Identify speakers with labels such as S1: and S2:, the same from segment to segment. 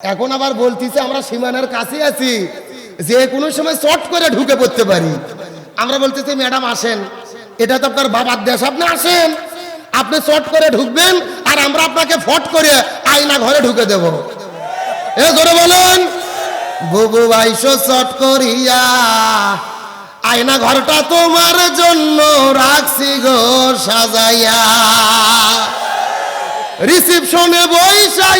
S1: এখন আবার বলতিছে, আমরা সীমানার কাছে আছি। যে কোনো সময় চট করে ঢুকে পড়তে পারি। আমরা বলতেছি, ম্যাডাম, আসেন। এটা তো আপনার বাবার দেশ। আপনি আসেন। আপনি চট করে ঢুকবেন আর আমরা আপনাকে ফট করে আয়না ঘরে ঢুকে দেব। এ ধরে বলেন। বুবু বাইশো চট করিয়া আয়না ঘরটা তোমার জন্য রাখছি গো, সাজাইয়া। রিসিপশনে বইসাই আছি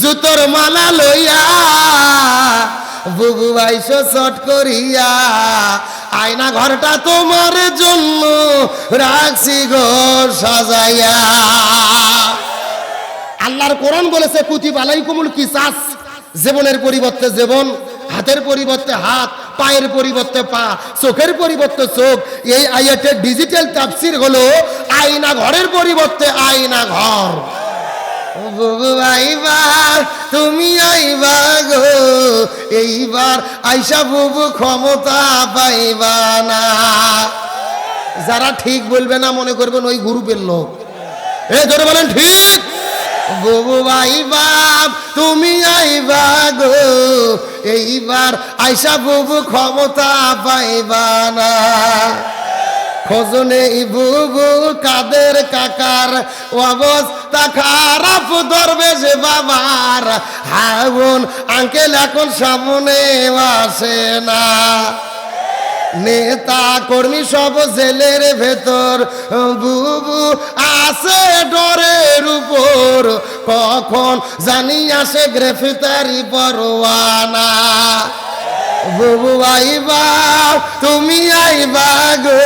S1: জুতোর মালা লইয়া বুবু বাইশো চট করিয়া, আয়না ঘরটা তোমার জন্য রাখছি গো সাজাইয়া। আল্লাহর কোরআন বলেছে কুতি বালাই কুমুল কিসাস। জীবনের পরিবর্তে জীবন, হাতের পরিবর্তে হাত, পায়ের পরিবর্তে পা, চোখের পরিবর্তে চোখ। এই আয়াতের ডিজিটাল তাফসির হলো আয়না ঘরের পরিবর্তে আয়না ঘর। বুবু তুমি আইবা গো, এইবার আইসা বুবু ক্ষমতা পাইবা না। যারা ঠিক বলবে না মনে করবেন ওই গ্রুপের লোক। এ ধরে বলেন ঠিক? বুবু ভাই বাপ, তুমি আইবা গো, এইবার আইসা বুবু ক্ষমতা পাইবা না। খোঁজনে বুবু কাদের কাকার অবস্থা খারাপ ধরবে যে বাবার। হাবুন আঙ্কেল এখন সামনে আসে না। নেতা কর্মী সব জেলের ভেতর। বুবু আছে ডরের উপর। কখন জানি আসে গ্রেফতারি পরোয়ানা। বুবু আইবা তুমি আইবা গো।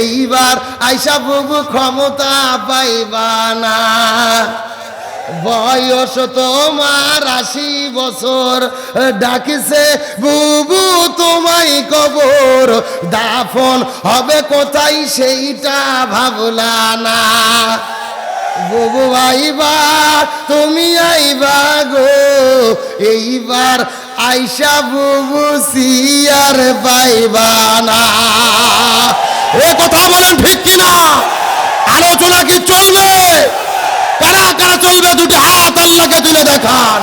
S1: এইবার আইসা বুবু ক্ষমতা পাইবা না। বয়স তোমার আশি বছর, ডাকিছে বুবু তোমায় কবর। দাফন হবে কোথায় সেইটা ভাবলা না। বুবু আইবা তুমি আইবা গো। এইবার আইসা বুবু সিয়ার পাইবা না। এ কথা বলেন ঠিক কিনা? আলোচনা কি চলবে? কারা কারা চলবে দুটি হাত আল্লাহকে তুলে দেখান।